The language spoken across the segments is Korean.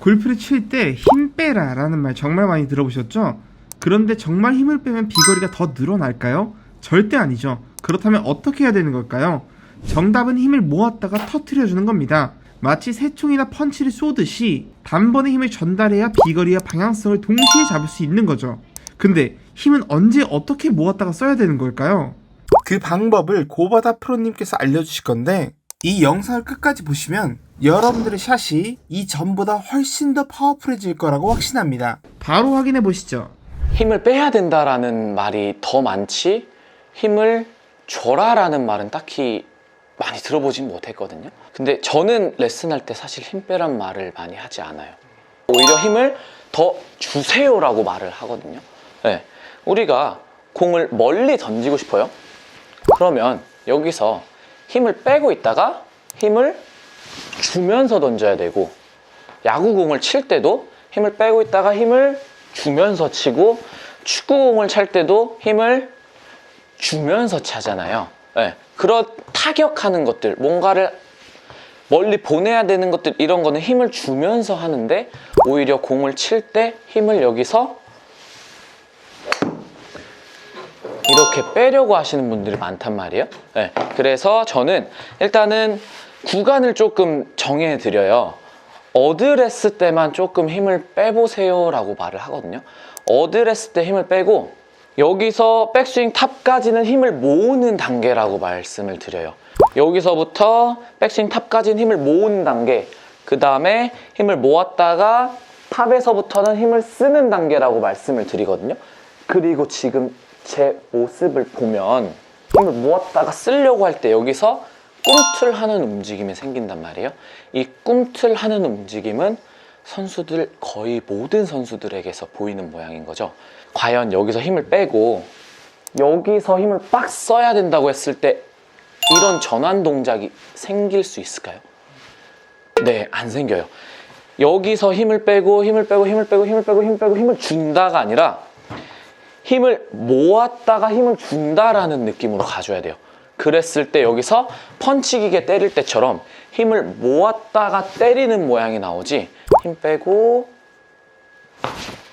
골프를 칠 때 힘 빼라 라는 말 정말 많이 들어보셨죠? 그런데 정말 힘을 빼면 비거리가 더 늘어날까요? 절대 아니죠. 그렇다면 어떻게 해야 되는 걸까요? 정답은 힘을 모았다가 터트려 주는 겁니다. 마치 새총이나 펀치를 쏘듯이 단번에 힘을 전달해야 비거리와 방향성을 동시에 잡을 수 있는 거죠. 근데 힘은 언제 어떻게 모았다가 써야 되는 걸까요? 그 방법을 고바다 프로님께서 알려주실 건데 이 영상을 끝까지 보시면 여러분들의 샷이 이 전보다 훨씬 더 파워풀해질 거라고 확신합니다. 바로 확인해 보시죠. 힘을 빼야 된다라는 말이 더 많지 힘을 줘라라는 말은 딱히 많이 들어보진 못했거든요. 근데 저는 레슨할 때 사실 힘 빼란 말을 많이 하지 않아요. 오히려 힘을 더 주세요라고 말을 하거든요. 네. 우리가 공을 멀리 던지고 싶어요. 그러면 여기서 힘을 빼고 있다가 힘을 주면서 던져야 되고 야구공을 칠 때도 힘을 빼고 있다가 힘을 주면서 치고 축구공을 찰 때도 힘을 주면서 차잖아요. 예, 그런 타격하는 것들, 뭔가를 멀리 보내야 되는 것들 이런 거는 힘을 주면서 하는데 오히려 공을 칠 때 힘을 여기서 이렇게 빼려고 하시는 분들이 많단 말이에요. 예, 그래서 저는 일단은 구간을 조금 정해 드려요. 어드레스 때만 조금 힘을 빼보세요 라고 말을 하거든요. 어드레스 때 힘을 빼고 여기서 백스윙 탑까지는 힘을 모으는 단계라고 말씀을 드려요. 여기서부터 백스윙 탑까지는 힘을 모으는 단계, 그 다음에 힘을 모았다가 탑에서부터는 힘을 쓰는 단계라고 말씀을 드리거든요. 그리고 지금 제 모습을 보면 힘을 모았다가 쓰려고 할 때 여기서 꿈틀하는 움직임이 생긴단 말이에요. 이 꿈틀하는 움직임은 선수들 거의 모든 선수들에게서 보이는 모양인 거죠. 과연 여기서 힘을 빼고 여기서 힘을 빡 써야 된다고 했을 때 이런 전환 동작이 생길 수 있을까요? 네, 안 생겨요. 여기서 힘을 빼고 힘을 빼고 힘을 빼고 힘을 빼고 힘을 빼고 힘을 준다가 아니라 힘을 모았다가 힘을 준다라는 느낌으로 가져야 돼요. 그랬을 때 여기서 펀치기계 때릴 때처럼 힘을 모았다가 때리는 모양이 나오지 힘 빼고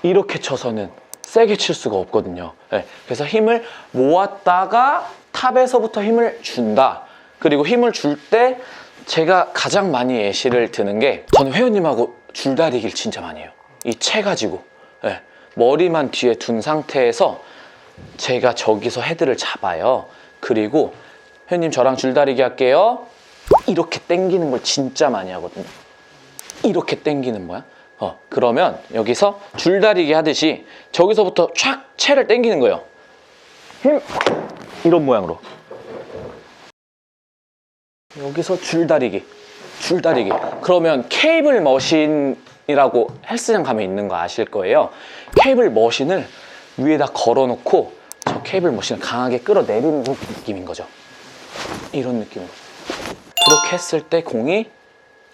이렇게 쳐서는 세게 칠 수가 없거든요. 예, 그래서 힘을 모았다가 탑에서부터 힘을 준다. 그리고 힘을 줄 때 제가 가장 많이 예시를 드는 게 저는 회원님하고 줄다리기를 진짜 많이 해요. 이 채 가지고 예, 머리만 뒤에 둔 상태에서 제가 저기서 헤드를 잡아요. 그리고 회원님 저랑 줄다리기 할게요. 이렇게 당기는 걸 진짜 많이 하거든요. 이렇게 당기는 모양. 어, 그러면 여기서 줄다리기 하듯이 저기서부터 촥 채를 당기는 거예요. 힘! 이런 모양으로. 여기서 줄다리기. 줄다리기. 그러면 케이블 머신이라고 헬스장 가면 있는 거 아실 거예요. 케이블 머신을 위에다 걸어놓고 저 케이블 머신을 강하게 끌어내리는 느낌인 거죠. 이런 느낌으로. 그렇게 했을 때 공이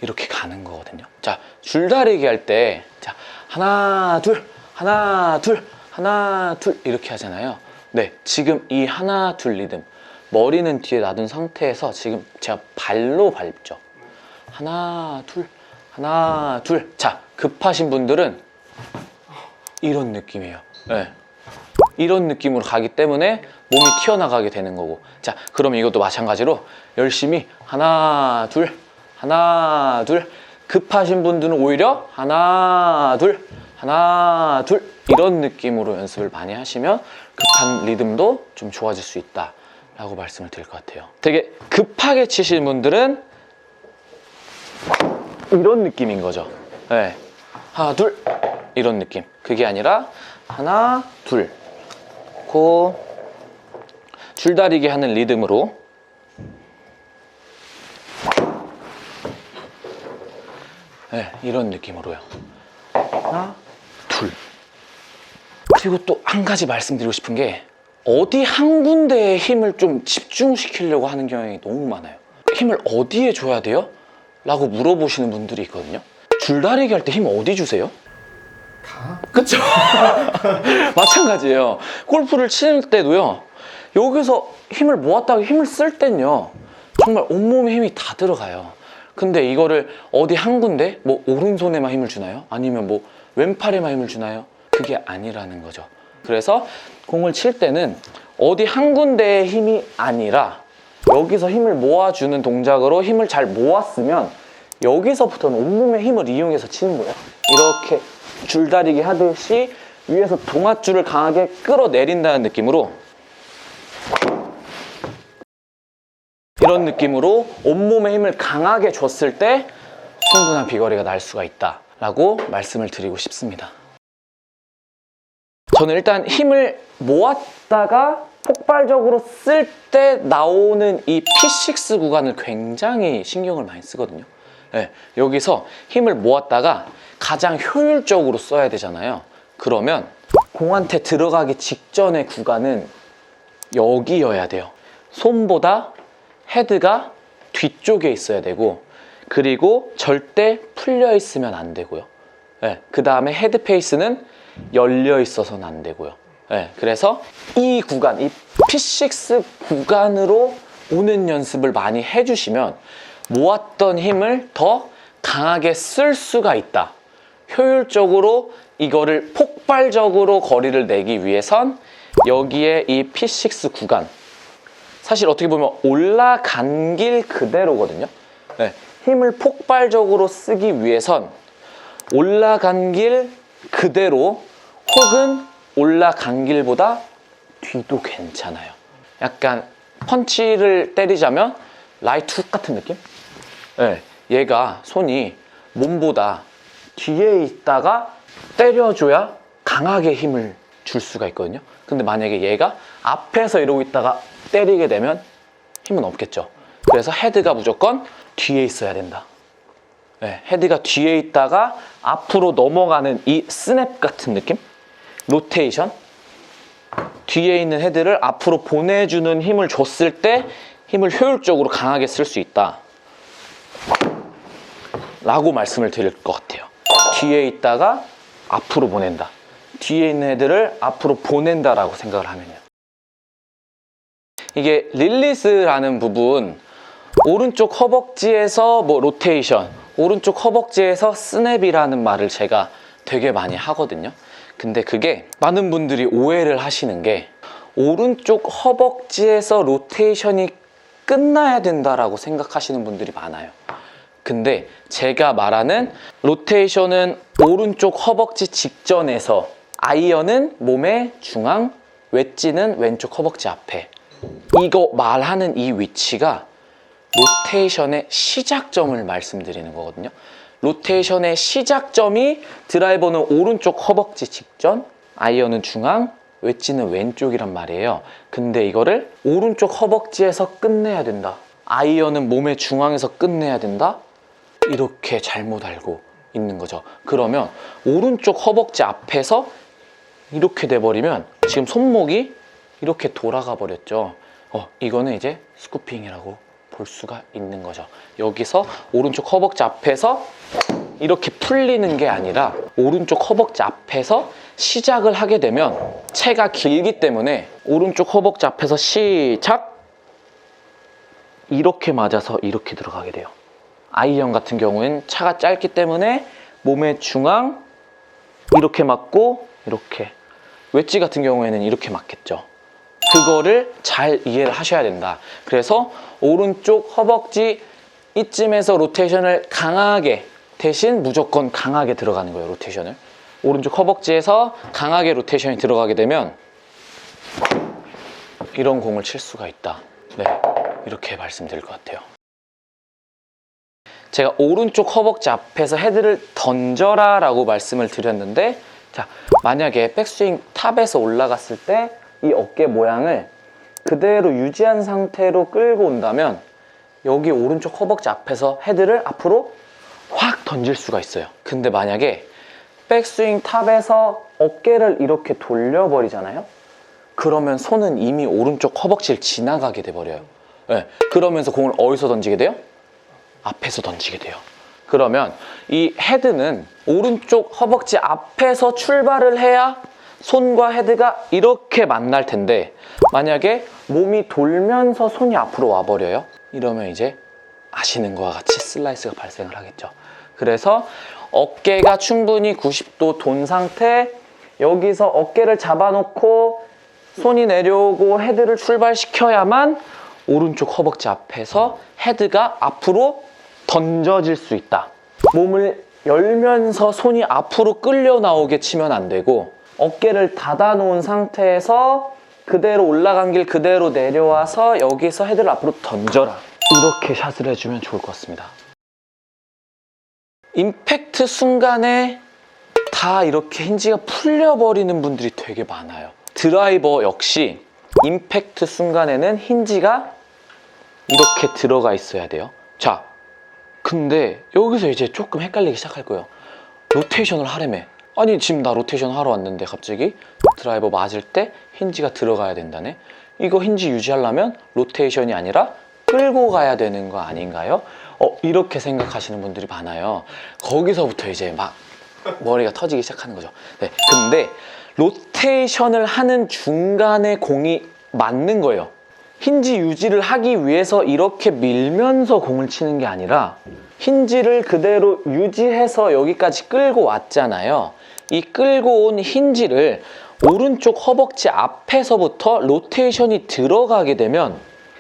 이렇게 가는 거거든요. 자, 줄다리기 할 때, 자, 하나, 둘, 하나, 둘, 하나, 둘, 이렇게 하잖아요. 네, 지금 이 하나, 둘 리듬. 머리는 뒤에 놔둔 상태에서 지금 제가 발로 밟죠. 하나, 둘, 하나, 둘. 자, 급하신 분들은 이런 느낌이에요. 네. 이런 느낌으로 가기 때문에 몸이 튀어나가게 되는 거고. 자, 그럼 이것도 마찬가지로 열심히 하나, 둘, 하나, 둘. 급하신 분들은 오히려 하나, 둘, 하나, 둘. 이런 느낌으로 연습을 많이 하시면 급한 리듬도 좀 좋아질 수 있다. 라고 말씀을 드릴 것 같아요. 되게 급하게 치시는 분들은 이런 느낌인 거죠. 네. 하나, 둘. 이런 느낌. 그게 아니라 하나, 둘. 고 줄다리기 하는 리듬으로 네, 이런 느낌으로요. 하나, 둘. 그리고 또 한 가지 말씀드리고 싶은 게 어디 한 군데에 힘을 좀 집중시키려고 하는 경향이 너무 많아요. 힘을 어디에 줘야 돼요? 라고 물어보시는 분들이 있거든요. 줄다리기 할 때 힘 어디 주세요? 다? 그쵸? 마찬가지예요. 골프를 칠 때도요. 여기서 힘을 모았다가 힘을 쓸 땐요. 정말 온몸에 힘이 다 들어가요. 근데 이거를 어디 한 군데 뭐 오른손에만 힘을 주나요? 아니면 뭐 왼팔에만 힘을 주나요? 그게 아니라는 거죠. 그래서 공을 칠 때는 어디 한 군데의 힘이 아니라 여기서 힘을 모아주는 동작으로 힘을 잘 모았으면 여기서부터는 온몸의 힘을 이용해서 치는 거예요. 이렇게 줄다리기 하듯이 위에서 동아줄을 강하게 끌어내린다는 느낌으로 이런 느낌으로 온몸의 힘을 강하게 줬을 때 충분한 비거리가 날 수가 있다 라고 말씀을 드리고 싶습니다. 저는 일단 힘을 모았다가 폭발적으로 쓸 때 나오는 이 P6 구간을 굉장히 신경을 많이 쓰거든요. 네, 여기서 힘을 모았다가 가장 효율적으로 써야 되잖아요. 그러면 공한테 들어가기 직전의 구간은 여기여야 돼요. 손보다 헤드가 뒤쪽에 있어야 되고 그리고 절대 풀려 있으면 안 되고요. 그 다음에 헤드 페이스는 열려 있어서는 안 되고요. 네, 그래서 이 구간, 이 P6 구간으로 오는 연습을 많이 해주시면 모았던 힘을 더 강하게 쓸 수가 있다. 효율적으로 이거를 폭발적으로 거리를 내기 위해선 여기에 이 P6 구간 사실 어떻게 보면 올라간 길 그대로거든요. 네, 힘을 폭발적으로 쓰기 위해선 올라간 길 그대로 혹은 올라간 길보다 뒤도 괜찮아요. 약간 펀치를 때리자면 라이트 훅 같은 느낌? 네, 얘가 손이 몸보다 뒤에 있다가 때려줘야 강하게 힘을 줄 수가 있거든요. 근데 만약에 얘가 앞에서 이러고 있다가 때리게 되면 힘은 없겠죠. 그래서 헤드가 무조건 뒤에 있어야 된다. 네, 헤드가 뒤에 있다가 앞으로 넘어가는 이 스냅 같은 느낌? 로테이션? 뒤에 있는 헤드를 앞으로 보내주는 힘을 줬을 때 힘을 효율적으로 강하게 쓸 수 있다. 라고 말씀을 드릴 것 같아요. 뒤에 있다가 앞으로 보낸다. 뒤에 있는 헤드를 앞으로 보낸다라고 생각을 하면요. 이게 릴리스라는 부분 오른쪽 허벅지에서 뭐 로테이션 오른쪽 허벅지에서 스냅이라는 말을 제가 되게 많이 하거든요. 근데 그게 많은 분들이 오해를 하시는 게 오른쪽 허벅지에서 로테이션이 끝나야 된다라고 생각하시는 분들이 많아요. 근데 제가 말하는 로테이션은 오른쪽 허벅지 직전에서 아이언은 몸의 중앙 웨지는 왼쪽 허벅지 앞에 이거 말하는 이 위치가 로테이션의 시작점을 말씀드리는 거거든요. 로테이션의 시작점이 드라이버는 오른쪽 허벅지 직전, 아이언은 중앙, 웨지는 왼쪽이란 말이에요. 근데 이거를 오른쪽 허벅지에서 끝내야 된다. 아이언은 몸의 중앙에서 끝내야 된다. 이렇게 잘못 알고 있는 거죠. 그러면 오른쪽 허벅지 앞에서 이렇게 돼버리면 지금 손목이 이렇게 돌아가 버렸죠. 어, 이거는 이제 스쿠핑이라고 볼 수가 있는 거죠. 여기서 오른쪽 허벅지 앞에서 이렇게 풀리는 게 아니라 오른쪽 허벅지 앞에서 시작을 하게 되면 채가 길기 때문에 오른쪽 허벅지 앞에서 시작 이렇게 맞아서 이렇게 들어가게 돼요. 아이언 같은 경우에는 차가 짧기 때문에 몸의 중앙 이렇게 맞고 이렇게 웨지 같은 경우에는 이렇게 맞겠죠. 그거를 잘 이해를 하셔야 된다. 그래서 오른쪽 허벅지 이쯤에서 로테이션을 강하게 대신 무조건 강하게 들어가는 거예요. 로테이션을. 오른쪽 허벅지에서 강하게 로테이션이 들어가게 되면 이런 공을 칠 수가 있다. 네. 이렇게 말씀드릴 것 같아요. 제가 오른쪽 허벅지 앞에서 헤드를 던져라 라고 말씀을 드렸는데 자 만약에 백스윙 탑에서 올라갔을 때 이 어깨 모양을 그대로 유지한 상태로 끌고 온다면 여기 오른쪽 허벅지 앞에서 헤드를 앞으로 확 던질 수가 있어요 근데 만약에 백스윙 탑에서 어깨를 이렇게 돌려버리잖아요 그러면 손은 이미 오른쪽 허벅지를 지나가게 돼버려요 네, 그러면서 공을 어디서 던지게 돼요? 앞에서 던지게 돼요. 그러면 이 헤드는 오른쪽 허벅지 앞에서 출발을 해야 손과 헤드가 이렇게 만날 텐데 만약에 몸이 돌면서 손이 앞으로 와버려요? 이러면 이제 아시는 것과 같이 슬라이스가 발생을 하겠죠. 그래서 어깨가 충분히 90도 돈 상태 여기서 어깨를 잡아놓고 손이 내려오고 헤드를 출발시켜야만 오른쪽 허벅지 앞에서 헤드가 앞으로 던져질 수 있다. 몸을 열면서 손이 앞으로 끌려 나오게 치면 안 되고 어깨를 닫아 놓은 상태에서 그대로 올라간 길 그대로 내려와서 여기서 헤드를 앞으로 던져라. 이렇게 샷을 해주면 좋을 것 같습니다. 임팩트 순간에 다 이렇게 힌지가 풀려버리는 분들이 되게 많아요. 드라이버 역시 임팩트 순간에는 힌지가 이렇게 들어가 있어야 돼요. 자, 근데 여기서 이제 조금 헷갈리기 시작할 거예요. 로테이션을 하려면 아니 지금 나 로테이션 하러 왔는데 갑자기 드라이버 맞을 때 힌지가 들어가야 된다네. 이거 힌지 유지하려면 로테이션이 아니라 끌고 가야 되는 거 아닌가요? 어 이렇게 생각하시는 분들이 많아요. 거기서부터 이제 막 머리가 터지기 시작하는 거죠. 네, 근데 로테이션을 하는 중간에 공이 맞는 거예요. 힌지 유지를 하기 위해서 이렇게 밀면서 공을 치는 게 아니라 힌지를 그대로 유지해서 여기까지 끌고 왔잖아요. 이 끌고 온 힌지를 오른쪽 허벅지 앞에서부터 로테이션이 들어가게 되면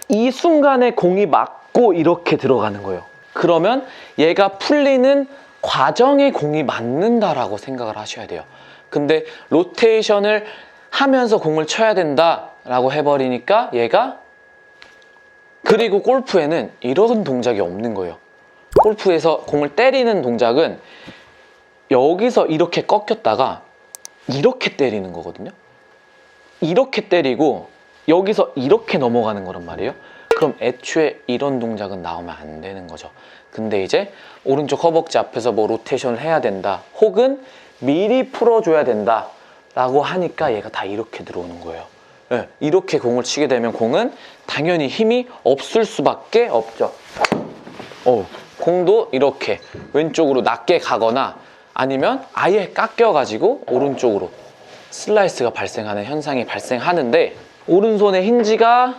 이 순간에 공이 맞고 이렇게 들어가는 거예요. 그러면 얘가 풀리는 과정에 공이 맞는다라고 생각을 하셔야 돼요. 근데 로테이션을 하면서 공을 쳐야 된다라고 해버리니까 얘가 그리고 골프에는 이런 동작이 없는 거예요. 골프에서 공을 때리는 동작은 여기서 이렇게 꺾였다가 이렇게 때리는 거거든요. 이렇게 때리고 여기서 이렇게 넘어가는 거란 말이에요. 그럼 애초에 이런 동작은 나오면 안 되는 거죠. 근데 이제 오른쪽 허벅지 앞에서 뭐 로테이션을 해야 된다. 혹은 미리 풀어줘야 된다. 라고 하니까 얘가 다 이렇게 들어오는 거예요. 예, 이렇게 공을 치게 되면 공은 당연히 힘이 없을 수밖에 없죠. 어, 공도 이렇게 왼쪽으로 낮게 가거나 아니면 아예 깎여가지고 오른쪽으로 슬라이스가 발생하는 현상이 발생하는데 오른손의 힌지가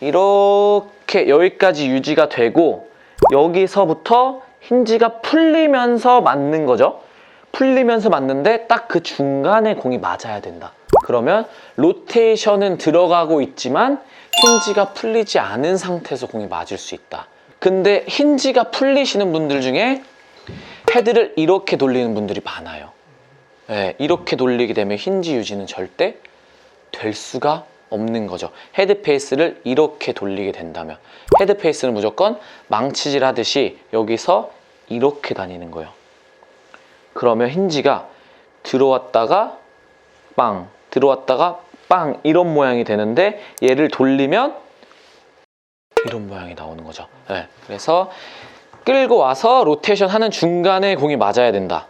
이렇게 여기까지 유지가 되고 여기서부터 힌지가 풀리면서 맞는 거죠. 풀리면서 맞는데 딱 그 중간에 공이 맞아야 된다. 그러면 로테이션은 들어가고 있지만 힌지가 풀리지 않은 상태에서 공이 맞을 수 있다. 근데 힌지가 풀리시는 분들 중에 헤드를 이렇게 돌리는 분들이 많아요. 네, 이렇게 돌리게 되면 힌지 유지는 절대 될 수가 없는 거죠. 헤드 페이스를 이렇게 돌리게 된다면 헤드 페이스는 무조건 망치질 하듯이 여기서 이렇게 다니는 거예요. 그러면 힌지가 들어왔다가 빵, 들어왔다가 빵 이런 모양이 되는데 얘를 돌리면 이런 모양이 나오는 거죠. 네, 그래서 끌고 와서 로테이션 하는 중간에 공이 맞아야 된다.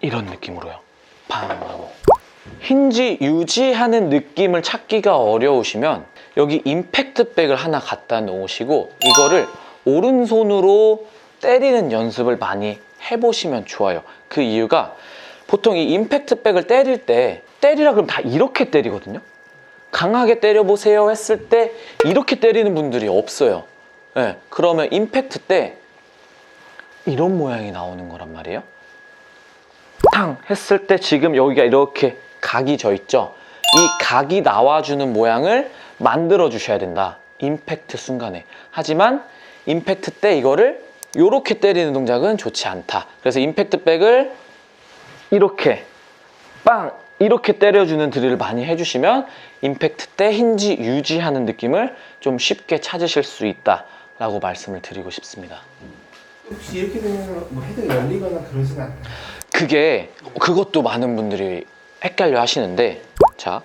이런 느낌으로요. 팡 하고. 힌지 유지하는 느낌을 찾기가 어려우시면 여기 임팩트 백을 하나 갖다 놓으시고 이거를 오른손으로 때리는 연습을 많이 해보시면 좋아요. 그 이유가 보통 이 임팩트 백을 때릴 때 때리라 그러면 다 이렇게 때리거든요. 강하게 때려보세요 했을 때 이렇게 때리는 분들이 없어요. 예, 그러면 임팩트 때 이런 모양이 나오는 거란 말이에요. 탕 했을 때 지금 여기가 이렇게 각이 져 있죠. 이 각이 나와주는 모양을 만들어 주셔야 된다. 임팩트 순간에. 하지만 임팩트 때 이거를 이렇게 때리는 동작은 좋지 않다. 그래서 임팩트 백을 이렇게 빵 이렇게 때려주는 드릴을 많이 해주시면 임팩트 때 힌지 유지하는 느낌을 좀 쉽게 찾으실 수 있다라고 말씀을 드리고 싶습니다. 혹시 이렇게 되면 뭐 헤드가 열리거나 그러진 않나요? 그게 그것도 많은 분들이 헷갈려 하시는데 자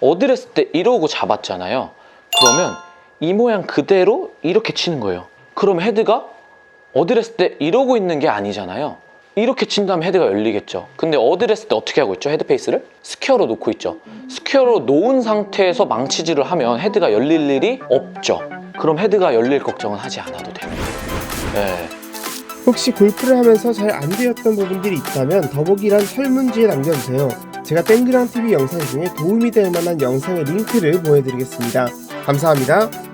어드레스 때 이러고 잡았잖아요 그러면 이 모양 그대로 이렇게 치는 거예요 그럼 헤드가 어드레스 때 이러고 있는 게 아니잖아요 이렇게 친 다음에 헤드가 열리겠죠 근데 어드레스 때 어떻게 하고 있죠 헤드 페이스를 스퀘어로 놓고 있죠 스퀘어로 놓은 상태에서 망치질을 하면 헤드가 열릴 일이 없죠 그럼 헤드가 열릴 걱정은 하지 않아도 됩니다 네. 혹시 골프를 하면서 잘 안 되었던 부분들이 있다면 더보기란 설문지에 남겨주세요. 제가 땡그랑 TV 영상 중에 도움이 될 만한 영상의 링크를 보내드리겠습니다. 감사합니다.